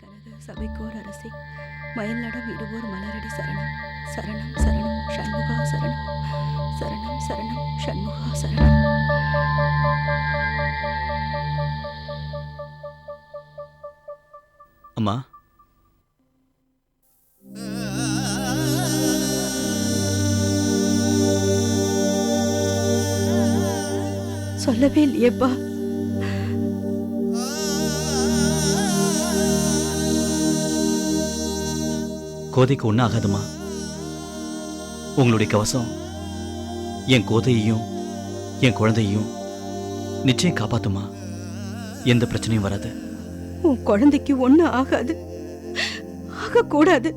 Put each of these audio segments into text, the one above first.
கனக சபைக்கோர் அரசி மயில் நடம் இடுவோர் மலரடி சரணம். சரணம் சரணம் ஷண்முகா சரணம். சரணம் சரணம் ஷண்முகா சரணம். அம்மா. சொல்லவே இல்லையேப்பா. கோதைக்கு ஒன்றும் ஆகாதுமா உங்களுடைய கவசம் என் கோதையையும் என் குழந்தையையும் நிச்சயம் காப்பாத்துமா? எந்த பிரச்சனையும் வராது. உன் குழந்தைக்கு ஒண்ணும் ஆகாது. ஆகக்கூடாது.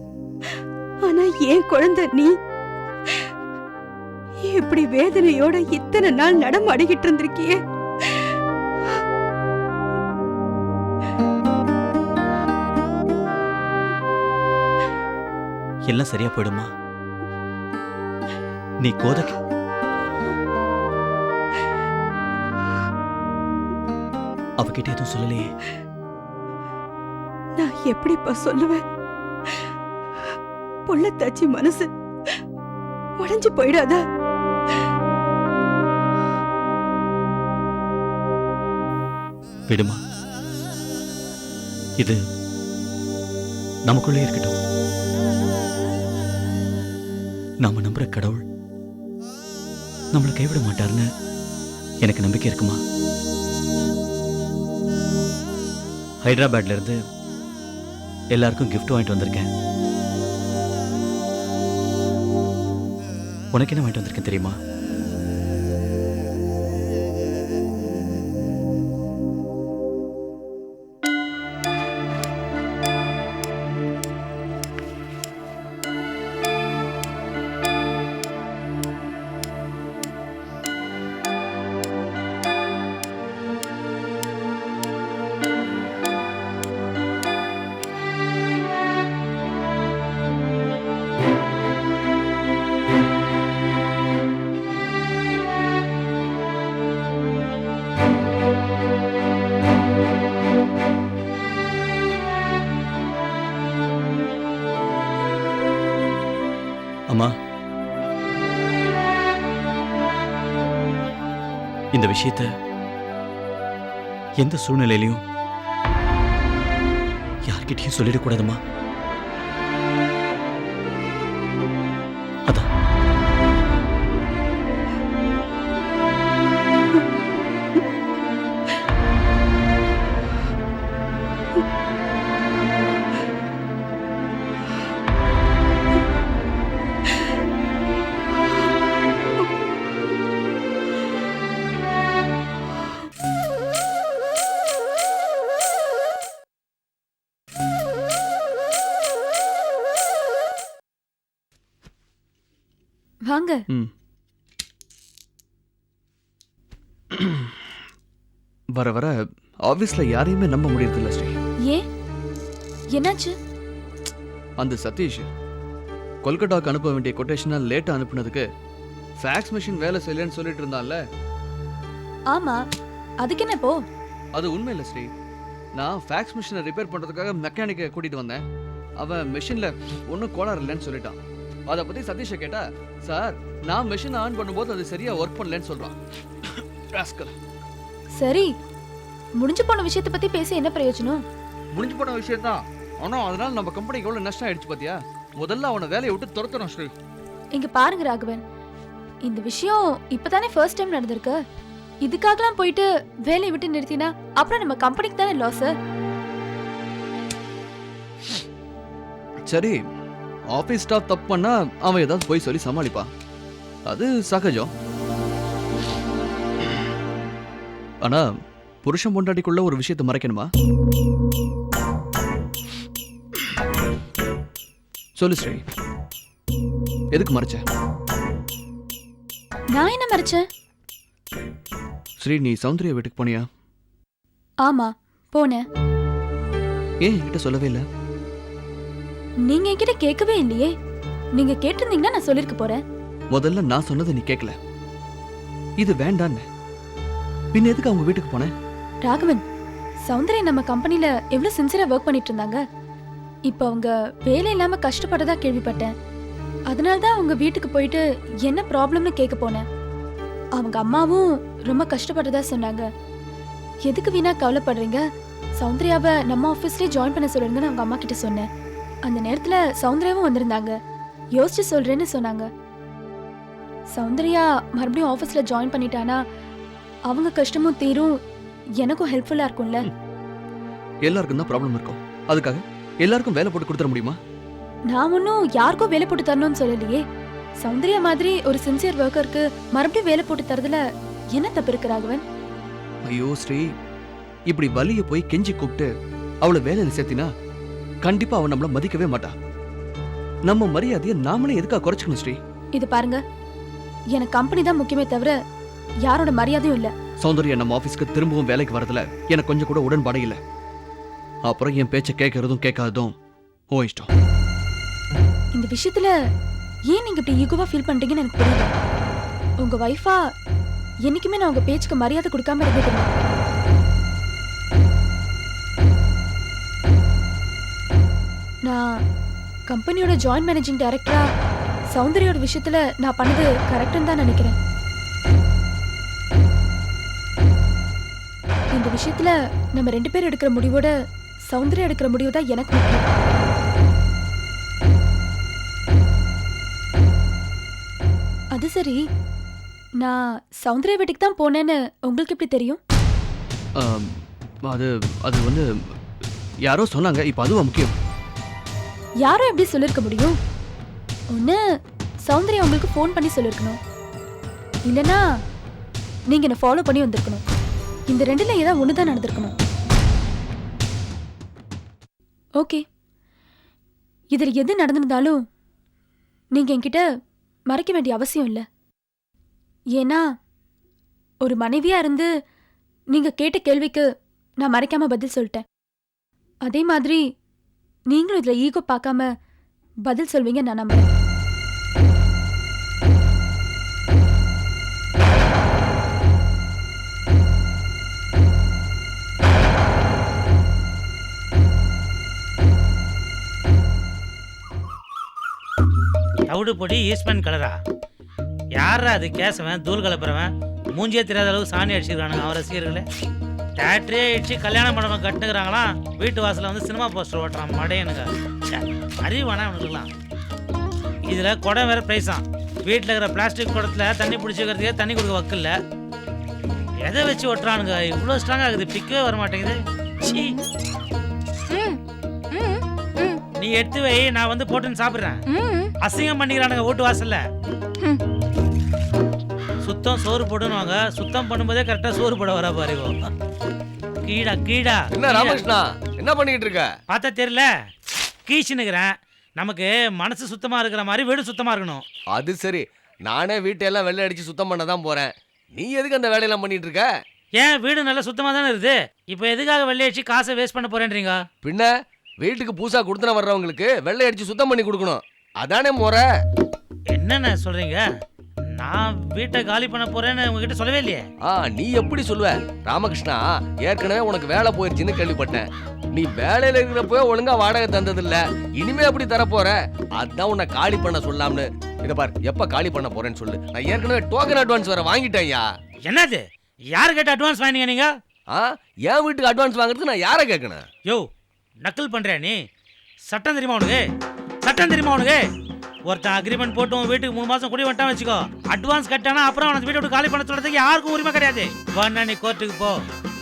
ஆனா என் குழந்தை நீ? இப்படி வேதனையோட இத்தனை நாள் நடமாடிக்கிட்டு இருந்திருக்கியே? எல்லாம் சரியா போயிடுமா? நீ கோதைக்கு அவகிட்ட எதுவும் சொல்லலையே. நான் எப்படிப்பா சொல்லுவேன்? புள்ளத்தாச்சி மனசு உடைஞ்சு போயிடாதா? விடுமா. இது நமக்குள்ளே இருக்கட்டும். நாம நம்புற கடவுள். நம்மளை கைவிட மாட்டார்னு எனக்கு நம்பிக்கை இருக்குமா? ஹைதராபாத்ல இருந்து எல்லாருக்கும் கிஃப்ட் வாங்கிட்டு வந்திருக்கேன். உனக்கு என்ன வாங்கிட்டு வந்திருக்கேன் தெரியுமா? அம்மா. இந்த விஷயத்த எந்த சூழ்நிலையிலையும் யார்கிட்டயும் சொல்லிடக்கூடாதும்மா. வாங்க வர வர ஆஃபீஸில் யாரையுமே நம்ப முடியறதில்ல ஸ்ரீ. ஏன் என்னாச்சு? அந்த சதீஷ் கொல்கட்டாக்கு அனுப்ப வேண்டிய கொட்டேஷனை லேட்டாக அனுப்புனதுக்கு ஃபேக்ஸ் மிஷின் வேலை செய்யலன்னு சொல்லிட்டு இருந்தான்ல? ஆமா. அதுக்கு என்ன இப்போ? அது உண்மை இல்லை ஸ்ரீ. நான் ஃபேக்ஸ் மிஷினை ரிப்பேர் பண்ணுறதுக்காக மெக்கானிக்கை கூட்டிகிட்டு வந்தேன். அவன் மிஷினில் ஒன்றும் கோளாறு இல்லைன்னு சொல்லிட்டான். அதை பற்றி சதீஷை கேட்டா சார் நான் மிஷினை ஆன் பண்ணும்போது அது சரியாக ஒர்க் பண்ணலன்னு சொல்கிறான் சரி முடிஞ்சு போன விஷயத்தை பத்தி பேசி என்ன பிரயோஜனம்? முடிஞ்சு போன விஷயம் தான் ஆனால் அதனால நம்ம கம்பெனிக்கு எவ்வளோ நஷ்டம் ஆயிடுச்சு பார்த்தியா முதல்ல அவனை வேலையை விட்டு துரத்தணும் ஸ்ரீ. இங்க பாருங்க ராகவன். இந்த விஷயம் இப்பதானே ஃபர்ஸ்ட் டைம் நடந்திருக்கு? இதுக்காகலாம் போயிட்டு வேலையை விட்டு நிறுத்தினா அப்புறம் நம்ம கம்பெனிக்கு தானே லாஸ் சரி ஆஃபீஸ் ஸ்டாஃப் தப்பு பண்ணா அவன் ஏதாவது போய் சொல்லி சமாளிப்பான் அது சகஜம். ஆனா புருஷன் பொண்டாட்டிக்குள்ள ஒரு விஷயத்தை மறைக்கணுமா? சொல்லு ஸ்ரீ. எதுக்கு மறைச்ச? நான் என்ன மறைச்சேன் ஸ்ரீ நீ சௌந்தர்யா வீட்டுக்கு போனியா? ஆமா போனேன். ஏன் என்கிட்ட சொல்லவே இல்லை? நீங்க என்கிட்ட கேட்கவே இல்லையே. நீங்க கேட்டிருந்தீங்கன்னா நான் சொல்லிருக்க போறேன். முதல்ல நான் சொன்னதை நீ கேட்கல. இது வேண்டான்னு. பின்ன எதுக்கு அவங்க வீட்டுக்கு போனேன் ராகவன் சௌந்தர்யா நம்ம கம்பெனில எவ்வளவு சின்சியரா ஒர்க் பண்ணிட்டு இருந்தாங்க. இப்போ அவங்க வேலை இல்லாம கஷ்டப்பட்டதா கேள்விப்பட்டேன். அதனால தான் அவங்க வீட்டுக்கு போயிட்டு என்ன ப்ராப்ளம்னு கேட்க போனேன். அவங்க அம்மாவும் ரொம்ப கஷ்டப்பட்டதா சொன்னாங்க. எதுக்கு வீணா கவலைப்படுறீங்க? சௌந்தர்யாவை நம்ம ஆஃபீஸ்லயே ஜாயின் பண்ண சொல்லுங்கன்னு அவங்க அம்மா கிட்ட சொன்னேன். அந்த நேரத்துல சௌந்தர்யாவும் வந்திருந்தாங்க. யோசிச்சு சொல்றேன்னு சொன்னாங்க. சௌந்தர்யா மறுபடியும் ஆஃபீஸ்ல ஜாயின் பண்ணிட்டானா? அவங்க கஷ்டமும் தீரும். எனக்கும் ஹெல்ப்ஃபுல்லா இருக்கும்ல? எல்லாருக்கும் தான் ப்ராப்ளம் இருக்கும். அதுக்காக எல்லாருக்கும் வேலை போட்டு கொடுத்துட முடியுமா? நான் ஒன்றும் யாருக்கும் வேலை போட்டு தரணும்னு சொல்லலையே. சௌந்தர்யா மாதிரி ஒரு சின்சியர் ஒர்க்கருக்கு மறுபடியும் வேலை போட்டு தரதுல என்ன தப்பு இருக்கு ராகவன்? ஐயோ ஸ்ரீ. இப்படி வலிய போய் கெஞ்சி கூப்பிட்டு அவளை வேலையில சேர்த்தினா கண்டிப்பா அவன் நம்மள மதிக்கவே மாட்டா. நம்ம மரியாதையை நாமளே எதுக்கா குறைச்சிக்கணும் ஸ்ரீ? இது பாருங்க. எனக்கு கம்பெனி தான் முக்கியமே தவிர யாரோட மரியாதையும் இல்ல. சௌந்தர்யா நம்ம ஆபீஸ்க்கு திரும்பவும் வேலைக்கு வரதுல எனக்கு கொஞ்சம் கூட உடன்பாடு இல்ல. அப்புறம் என் பேச்சை கேட்கறதும் கேட்காததும் ஓ இஷ்டம். இந்த விஷயத்துல ஏன் நீங்க இப்படி ஈகோவா ஃபீல் பண்றீங்கன்னு எனக்கு புரியல உங்க வைஃபா என்னைக்குமே நான் உங்க பேச்சுக்கு மரியாதை கொடுக்காம இருந்ததில்ல நான் கம்பெனியோட ஜாயின்ட் மேனேஜிங் டைரக்டரா சௌந்தரியோட விஷயத்துல நான் பண்ணது கரெக்டுன்னு தான் நினைக்கிறேன். இந்த விஷயத்துல நம்ம ரெண்டு பேரும் எடுக்கிற முடிவோட சௌந்தர்யா எடுக்கிற முடிவு தான் எனக்கு முக்கியம். அது சரி நான் சௌந்தர்யா வீட்டுக்கு தான் போனேன்னு உங்களுக்கு எப்படி தெரியும்? அது அது வந்து யாரோ சொன்னாங்க இப்போ அதுவும் முக்கியம்? யாரும் எப்படி சொல்லியிருக்க முடியும்? ஒன்று சௌந்தர்யா உங்களுக்கு ஃபோன் பண்ணி சொல்லியிருக்கணும் இல்லைன்னா நீங்கள் என்னை ஃபாலோ பண்ணி வந்திருக்கணும். இந்த ரெண்டில் ஏதாவது ஒன்று தான் நடந்திருக்கணும். ஓகே இதில் எது நடந்திருந்தாலும் நீங்கள் என்கிட்ட மறைக்க வேண்டிய அவசியம் இல்லை. ஏன்னா ஒரு மனைவியாக இருந்து நீங்கள் கேட்ட கேள்விக்கு நான் மறைக்காமல் பதில் சொல்லிட்டேன். அதே மாதிரி நீங்களும் இதுல ஈகோ பார்க்காம பதில் சொல்வீங்க நான் நம்புறேன். தவிடு பொடி ஈஸ்ட்மேன் கலரா? யாரா அது கேசவன் தூள் கலப்புறவன்? மூஞ்சியே தெரியாத அளவுக்கு சாணி அடிச்சிருக்கானுங்க அவன் ரசிகர்களே. தேட்டரே அடிச்சு கல்யாண மண்டபம் கட்டுனுக்குறாங்களாம் வீட்டு வாசல்ல வந்து சினிமா போஸ்டர் ஓட்டுறான் மடையனுங்க. அறிவு வேணா அவனுக்குலாம் இதில் குடம் வேற ப்ரைஸாம் வீட்டில் இருக்கிற பிளாஸ்டிக் குடத்துல தண்ணி பிடிச்சி வைக்கிறதுக்கே தண்ணி கொடுக்க வக்கில்ல எதை வச்சு ஓட்டுறானுங்க? இவ்வளோ ஸ்ட்ராங் ஆகுது பிக்கவே வர மாட்டேங்குது. நீ எடுத்து வை நான் வந்து போட்டுன்னு சாப்பிட்றேன். அசிங்கம் பண்ணிக்கிறானுங்க வீட்டு வாசல்ல. சுத்தம் சோறு போடுன்னுவாங்க. சுத்தம் பண்ணும்போதே கரெக்டா சோறு போட வரா பாருங்க கீழா கீழா. என்ன ராமகிருஷ்ணா என்ன பண்ணிட்டு இருக்க பார்த்தா தெரியல. கீச்சுனுக்கிறேன் நமக்கு மனசு சுத்தமா இருக்கிற மாதிரி வீடு சுத்தமா இருக்கணும். அது சரி. நானே வீட்டையெல்லாம் வெள்ளை அடிச்சு சுத்தம் பண்ண தான் போறேன். நீ எதுக்கு அந்த வேலையெல்லாம் பண்ணிட்டு இருக்க ஏன் வீடு நல்லா சுத்தமா தானே இருக்குது? இப்போ எதுக்காக வெள்ளை அடிச்சு காசை வேஸ்ட் பண்ண போறேன்றீங்க? பின்ன வீட்டுக்கு பூசா கொடுத்துன வர்றவங்களுக்கு வெள்ளை அடிச்சு சுத்தம் பண்ணி கொடுக்கணும். அதானே முறை? என்னென்ன சொல்றீங்க? நான் வீட்டை காலி பண்ண போறேன்னு உங்ககிட்ட சொல்லவே இல்லையே? ஆ நீ எப்படி சொல்லுவ? ராமகிருஷ்ணா ஏற்கனவே உனக்கு வேலை போயிருச்சுன்னு கேள்விப்பட்டேன். நீ வேலையில இருக்கிறப்போ ஒழுங்கா வாடகை தந்ததில்ல. இனிமே எப்படி தரப்போற? அதான் உன்னை காலி பண்ண சொல்லாம்னு. இத பார் எப்ப காலி பண்ண போறேன்னு சொல்லு. நான் ஏற்கனவே டோக்கன் அட்வான்ஸ் வேற வாங்கிட்டேன்யா என்னது? யார் கிட்ட அட்வான்ஸ் வாங்கினீங்க நீங்க? ஆ என் வீட்டுக்கு அட்வான்ஸ் வாங்குறதுக்கு நான் யாரை கேட்கணும்? யோ நக்கல் பண்றியா நீ? சட்டம் தெரியுமா உனக்கு? சட்டம் தெரியுமா உனக்கு? ஒருத்தன் அக்ரிமெண்ட் போட்டு உன் வீட்டுக்கு மூணு மாசம் குடி வந்துட்டான் வச்சுக்கோ. அட்வான்ஸ் கட்டானா அப்புறம் அவனை வீட்டை விட்டு காலி பண்ண சொல்றதுக்கு யாருக்கும் உரிமை கிடையாது. வேணா நீ கோர்ட்டுக்கு போ.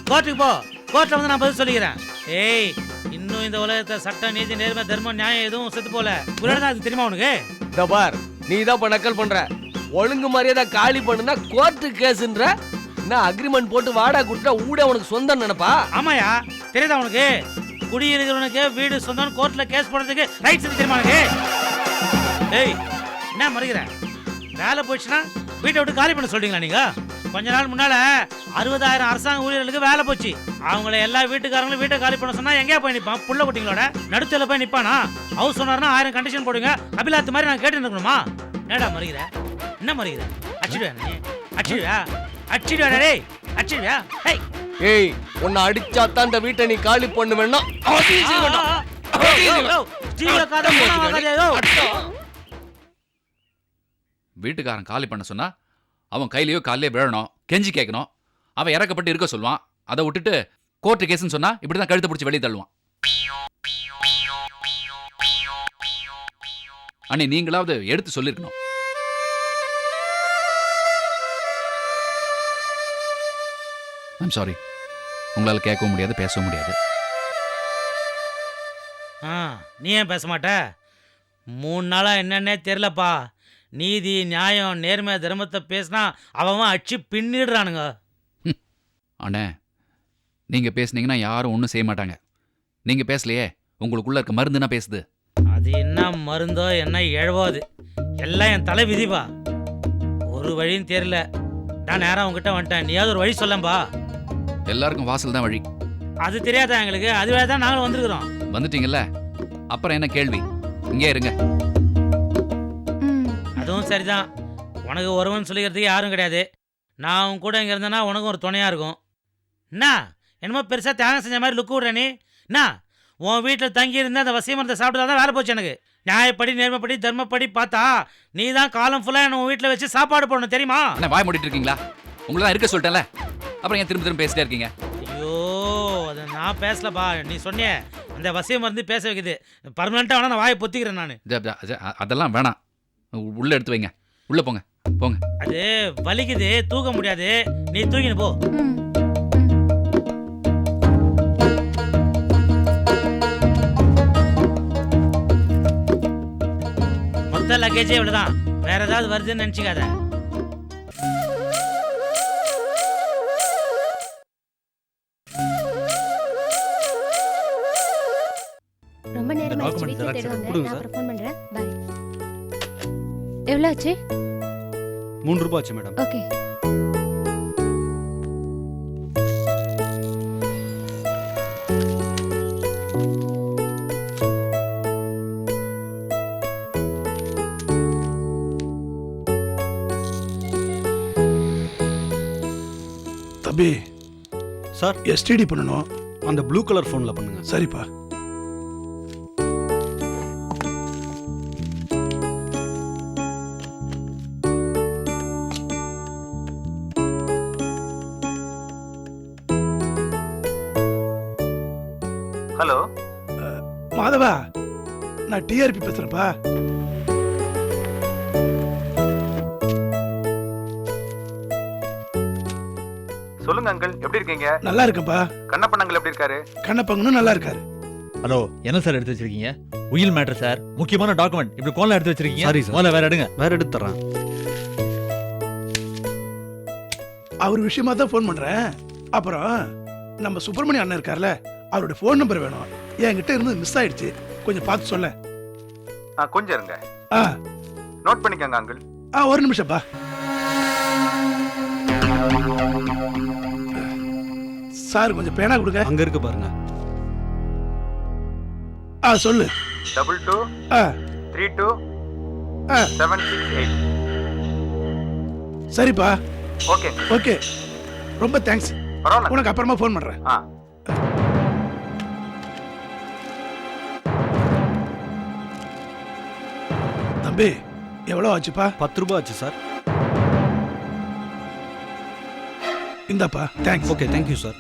கோர்ட்டுக்கு போ. கோர்ட்ல வந்து நான் பதில் சொல்லிக்கிறேன். ஏய் இன்னும் இந்த உலகத்தை சட்டம் நீதி நேர்மை தர்மம் நியாயம் எதுவும் செத்து போல. புரியல அது தெரியுமா உனக்கு? இந்த பார் நீ தான் இப்ப நக்கல் பண்ற. ஒழுங்கு மரியாதை காலி பண்ணுனா கோர்ட்டு கேஸ்ன்ற. என்ன அக்ரிமெண்ட் போட்டு வாடகை கொடுத்தா ஊட உனக்கு சொந்தம் நினைப்பா? ஆமாயா தெரியுதா உனக்கு? குடியிருக்கிறவனுக்கு வீடு சொந்தம் கோர்ட்ல கேஸ் போடுறதுக்கு ரைட்ஸ் தெரியுமா உனக்கு? ஏய் என்ன மறுகிற வேலை போச்சுன்னா வீட்டை விட்டு காலி பண்ண சொல்றீங்களா நீங்க? கொஞ்ச நாள் முன்னால அறுபதாயிரம் அரசாங்க ஊழியர்களுக்கு வேலை போச்சு. அவங்கள எல்லா வீட்டுக்காரங்களும் வீட்டை காலி பண்ண சொன்னா எங்கேயா போய் நிப்பான்? புள்ள குட்டிங்களோட நடுத்தல போய் நிப்பானா? ஹவுஸ் சொன்னார்னா ஆயிரம் கண்டிஷன் போடுங்க. கபிலாத்து மாதிரி நான் கேட்டு இருக்கணுமா? என்னடா மறுகிற என்ன மறுகிற அச்சிடுவேன் நீ. அச்சிடுவியா? அச்சிடுவேடா டேய்? அச்சிடுவியா? ஹேய் ஏய் உன்னை அடிச்சா தான் இந்த வீட்டை நீ காலி பண்ணு வேணா வீட்டுக்காரன் காலி பண்ண சொன்னா அவன் கையிலேயோ காலையோ விழணும் கெஞ்சி கேட்கணும் அவன் இறக்கப்பட்டு இருக்க சொல்லுவான். அதை விட்டுட்டு கோர்ட்டு கேஸ்ன்னு சொன்னா இப்படிதான் கழுத்தை பிடிச்சி வெளியே தள்ளுவான். அண்ணே நீங்களாவது எடுத்து சொல்லியிருக்கணும் ஐம் சாரி உங்களால் கேட்கவும் முடியாது பேசவும் முடியாது. ஆ நீ ஏன் பேச மாட்ட? மூணு நாளாக என்னன்னே தெரிலப்பா நீதி நியாயம் நேர்மை தர்மத்தை பேசினா அவன் அடிச்சு பின்னிடுறானுங்க. அண்ணே நீங்க பேசுனீங்கன்னா யாரும் ஒன்றும் செய்ய மாட்டாங்க. நீங்க பேசலையே உங்களுக்குள்ள இருக்க மருந்துனா பேசுது? அது என்ன மருந்தோ என்ன இழவோ அது. எல்லாம் என் தலை விதிப்பா. ஒரு வழியும் தெரியல நான் நேரம் உங்ககிட்ட வந்துட்டேன். நீயாவது ஒரு வழி சொல்லம்பா எல்லாருக்கும் வாசல் தான் வழி. அது தெரியாதா எங்களுக்கு? அதுவே தான் நாங்களும் வந்திருக்கிறோம். வந்துட்டீங்கல்ல? அப்புறம் என்ன கேள்வி? இங்கே இருங்க. அதுவும் சரிதான். உனக்கு ஒருவன் சொல்லிக்கிறதுக்கு யாரும் கிடையாது. நான் உன் கூட இங்கே இருந்தேன்னா உனக்கும் ஒரு துணையாக இருக்கும். என்ன என்னமோ பெருசாக தியாகம் செஞ்ச மாதிரி லுக்கு விட்ற நீ என்ன உன் வீட்டில் தங்கி இருந்து அந்த வசிய மரத்தை சாப்பிட்டு தான் வேலை போச்சு எனக்கு. நியாயப்படி நேர்மைப்படி தர்மப்படி பார்த்தா நீ தான் காலம் ஃபுல்லாக என்ன உன் வீட்டில் வச்சு சாப்பாடு போடணும் தெரியுமா? அண்ணா வாய் மூடிட்டு இருக்கீங்களா? உங்களை தான் இருக்க சொல்லிட்டேன்ல. அப்புறம் ஏன் திரும்ப திரும்ப பேசிட்டே இருக்கீங்க? ஐயோ அதை நான் பேசலப்பா. நீ சொன்னியே அந்த வசிய மருந்து பேச வைக்குது. பர்மனெண்ட்டாக வேணா நான் வாயை பொத்திக்கிறேன் நான். அதெல்லாம் வேணாம். உள்ள எடுத்து வைங்க. உள்ள போங்க. போங்க. அது வலிக்குது தூக்க முடியாது. நீ தூக்கின்னு போ. மொத்த லக்கேஜே இவ்வளவுதான். வேற ஏதாவது வருதுன்னு நினைச்சுக்காத. ரொம்ப நேரம் வீட்டுல xerox தேடுவாங்க. எவ்வளோ ஆச்சு மூணு ரூபாய் ஆச்சு மேடம். ஓகே. தம்பி சார். எஸ்டிடி பண்ணணும். அந்த ப்ளூ கலர் ஃபோனில் பண்ணுங்க. சரிப்பா. ஹலோ. மாதவா நான் டிஆர்பி பேசுறேன்ப்பா. சொல்லுங்க அங்கிள். எப்படி இருக்கீங்க? நல்லா இருக்கேன்ப்பா. கண்ணப்பன் அங்கிள் எப்படி இருக்காரு? கண்ணப்பங்கனும் நல்லா இருக்காரு. ஹலோ என்ன சார் எடுத்து வச்சிருக்கீங்க? உயில் மேட்டர் சார். முக்கியமான டாக்குமெண்ட் இப்படி கோலம் எடுத்து வச்சிருக்கீங்க? Sir. முதல்ல வேற எடுங்க. வேற எடுத்து தர்றேன். அவர் விஷயமா தான் ஃபோன் பண்றேன். அப்புறம் நம்ம சுப்பிரமணிய அண்ணன் இருக்கார்ல அவருடைய ஃபோன் நம்பர் வேணும். என்கிட்ட இருந்து மிஸ் ஆயிடுச்சு? கொஞ்சம் பார்த்து சொல்ல. ஆ கொஞ்சம் இருங்க. ஆ. நோட் பண்ணிக்கோங்க அங்கிள் ஆ ஒரு நிமிஷம்ப்பா சார் கொஞ்சம் பேனா கொடுங்க. அங்க இருக்கு பாருங்க. ஆ சொல்லு. டபுள் டூ ஆ. த்ரீ டூ ஆ. செவன் சிக்ஸ் எயிட் சரிப்பா. ஓகே ஓகே ரொம்ப தேங்க்ஸ் பரவாயில்ல. உனக்கு அப்புறமா ஃபோன் பண்றேன். ஆ. தம்பி எவ்வளோ ஆச்சுப்பா? பத்து ரூபாய் ஆச்சு சார். இந்தாப்பா தேங்க்ஸ் ஓகே தேங்க்யூ சார்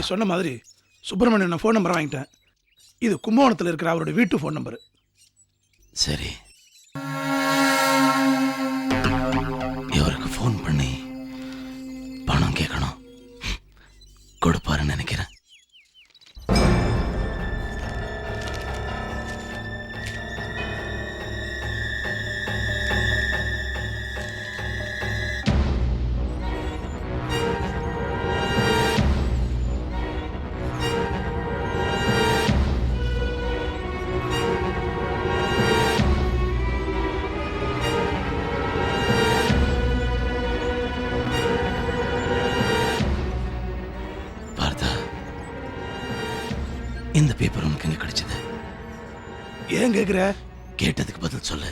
நீ சொன்ன மாதிரி சுப்பிரமணியன் ஃபோன் நம்பர் வாங்கிட்டேன். இது கும்பகோணத்தில் இருக்கிற அவருடைய வீட்டு ஃபோன் நம்பர் சரி. இவருக்கு ஃபோன் பண்ணி பணம் கேட்கணும். கொடுப்பாருன்னு நினைக்கிறேன். பேப்பர் உனக்கு எங்க கிடைச்சது? ஏன் கேக்குற? கேட்டதுக்கு பதில் சொல்லு.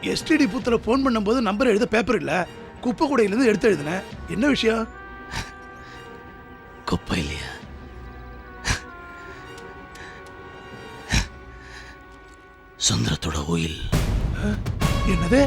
எஸ்டிடி பூத்துல ஃபோன் பண்ணும்போது நம்பர் எழுத பேப்பர் இல்ல. குப்பை கூடையிலேருந்து எடுத்து எழுதினேன் என்ன விஷயம்? குப்பை இல்லையா? சுந்தரத்தோட ஓயில். என்னது?